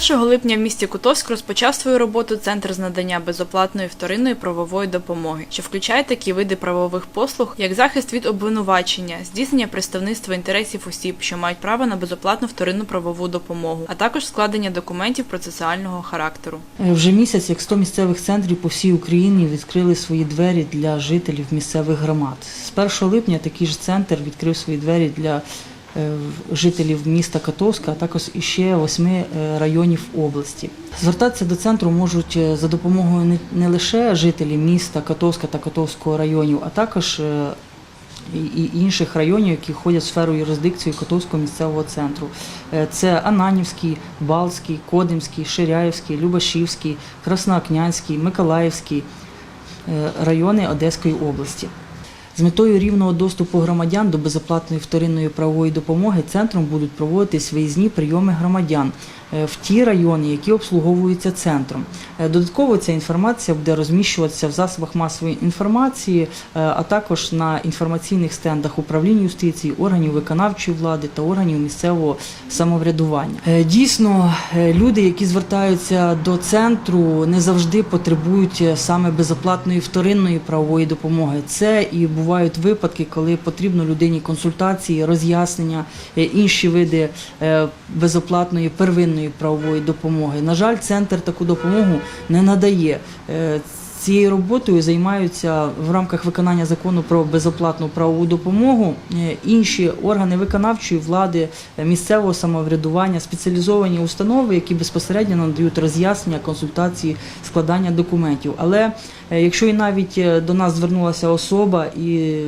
1 липня в місті Кутовськ розпочав свою роботу центр з надання безоплатної вторинної правової допомоги, що включає такі види правових послуг, як захист від обвинувачення, здійснення представництва інтересів осіб, що мають право на безоплатну вторинну правову допомогу, а також складення документів процесуального характеру. Вже місяць, як 100 місцевих центрів по всій Україні відкрили свої двері для жителів місцевих громад. З 1 липня такий ж центр відкрив свої двері для жителів міста Катовська, а також іще восьми е, районів області. Звертатися до центру можуть е, за допомогою не- лише жителі міста Катовська та Катовського районів, а також е, і інших районів, які входять в сферу юрисдикції Котовського місцевого центру. Це Ананівський, Балтський, Кодимський, Ширяївський, Любашівський, Красноокнянський, Миколаївський райони Одеської області. З метою рівного доступу громадян до безоплатної вторинної правової допомоги центром будуть проводитись виїзні прийоми громадян в ті райони, які обслуговуються центром. Е, Додатково ця інформація буде розміщуватися в засобах масової інформації, е, а також на інформаційних стендах управління юстиції, органів виконавчої влади та органів місцевого самоврядування. Е, Дійсно, е, люди, які звертаються до центру, не завжди потребують е, саме безоплатної вторинної правової допомоги. Це і бувають випадки, коли потрібно людині консультації, роз'яснення, е, інші види е, безоплатної первинної правової допомоги. На жаль, центр таку допомогу не надає. Цією роботою займаються в рамках виконання закону про безоплатну правову допомогу е, інші органи виконавчої влади, е, місцевого самоврядування, спеціалізовані установи, які безпосередньо надають роз'яснення, консультації, складання документів. Але е, якщо і навіть до нас звернулася особа і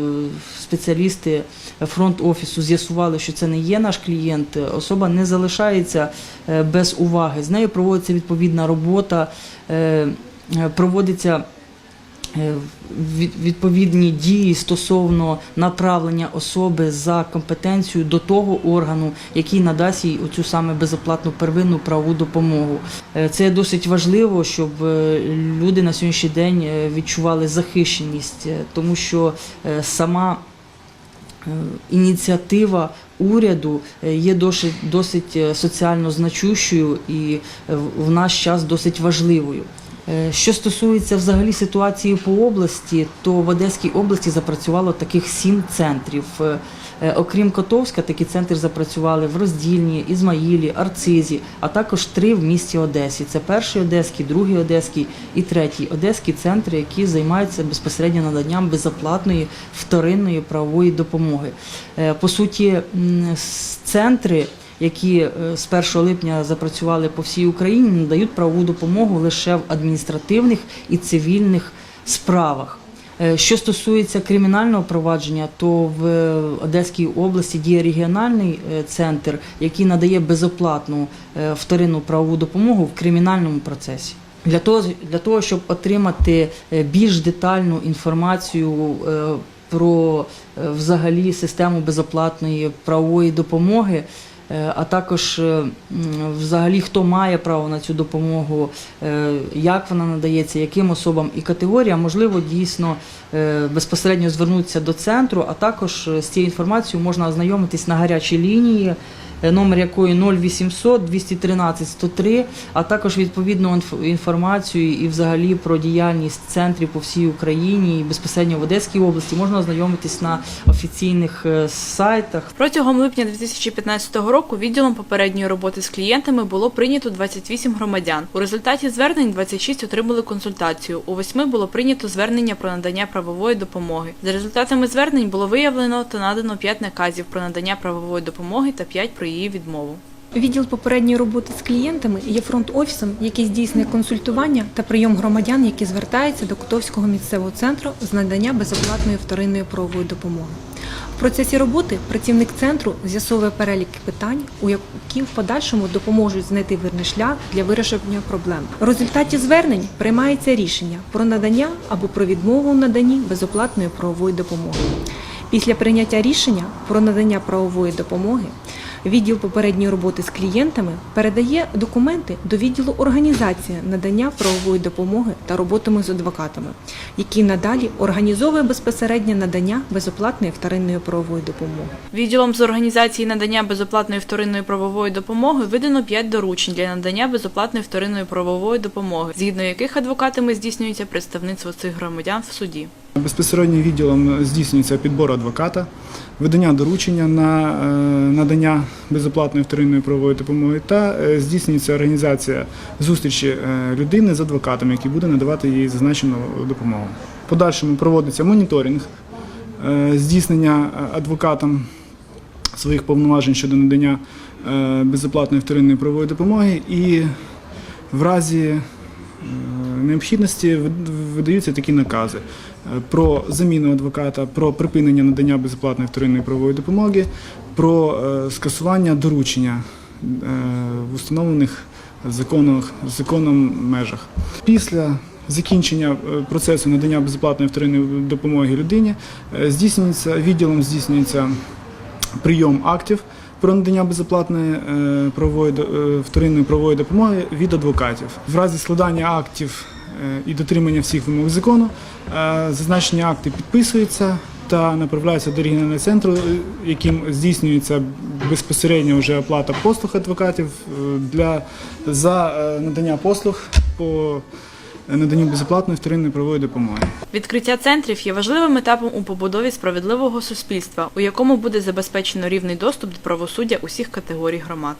спеціалісти фронт офісу з'ясували, що це не є наш клієнт, особа не залишається без уваги. З нею проводиться відповідна робота. Е, проводиться е, від- відповідні дії стосовно направлення особи за компетенцією до того органу, який надасть їй оцю саме безоплатну первинну правову допомогу. Е, Це досить важливо, щоб люди на сьогоднішній день відчували захищеність, тому що сама ініціатива уряду є досить, досить соціально значущою і в наш час досить важливою. Е, Що стосується взагалі ситуації по області, то в Одеській області запрацювало таких сім центрів. Е, е, Окрім Котовська, такі центри запрацювали в Роздільні, Ізмаїлі, Арцизі, а також три в місті Одесі. Це перший одеський, другий одеський і третій одеські центри, які займаються безпосередньо наданням безоплатної вторинної правової допомоги. По суті, центри які е, з 1 липня запрацювали по всій Україні, надають правову допомогу лише в адміністративних і цивільних справах. Е, Що стосується кримінального провадження, то в е, Одеській області діє регіональний центр, який надає безоплатну вторинну правову допомогу в кримінальному процесі. Для того, для того, щоб отримати більш детальну інформацію про взагалі систему безоплатної правової допомоги, а також е, взагалі хто має право на цю допомогу, е, як вона надається, яким особам і категоріям, можливо, дійсно е, безпосередньо звернутися до центру, а також е, з цією інформацією можна ознайомитись на гарячій лінії. Е, Номер якої 0800 213 103, а також відповідну інф- інформацію і взагалі про діяльність центрів по всій Україні і безпосередньо в Одеській області можна ознайомитись на офіційних е, сайтах. Протягом липня 2015 року відділом попередньої роботи з клієнтами було прийнято 28 громадян. У результаті звернень 26 отримали консультацію. У 8 було прийнято звернення про надання правової допомоги. За результатами звернень було виявлено та надано 5 наказів про надання правової допомоги та 5 про її відмову. Відділ попередньої роботи з клієнтами є фронт-офісом, який здійснює консультування та прийом громадян, які звертаються до Котовського місцевого центру з надання безоплатної вторинної правової допомоги. В процесі роботи працівник центру з'ясовує перелік питань, у які в подальшому допоможуть знайти вірний шлях для вирішення проблем. В результаті звернень приймається рішення про надання або про відмову в наданні безоплатної правової допомоги. Після прийняття рішення про надання правової допомоги Відділ попередньої роботи з клієнтами передає документи до відділу організація надання правової допомоги та роботами з адвокатами, який надалі організовує безпосереднє надання безоплатної вторинної правової допомоги. Відділом з організації надання безоплатної вторинної правової допомоги видано 5 доручень для надання безоплатної вторинної правової допомоги, згідно яких адвокатами здійснюється представництво цих громадян в суді. Безпосередньо відділом здійснюється підбор адвоката, видання доручення на е, надання безоплатної вторинної правової допомоги та е, здійснюється організація зустрічі е, людини з адвокатом, який буде надавати їй зазначену допомогу. Подальшому проводиться моніторинг здійснення адвокатом своїх повноважень щодо надання безоплатної вторинної правової допомоги і в разі необхідності вид- видаються такі накази е, про заміну адвоката, про припинення надання безоплатної вторинної правової допомоги, про е, скасування доручення е, в установлених законом, межах. Після закінчення процесу надання безоплатної вторинної допомоги людині здійснюється відділом здійснюється прийом актів про надання безоплатної е, правової е, вторинної правової допомоги від адвокатів. В разі складання актів е, і дотримання всіх вимог закону зазначені акти підписуються та направляються до регіонального центру, яким здійснюється безпосередньо вже оплата послуг адвокатів для за надання послуг по наданню безоплатної вторинної правової допомоги. Відкриття центрів є важливим етапом у побудові справедливого суспільства, у якому буде забезпечено рівний доступ до правосуддя усіх категорій громад.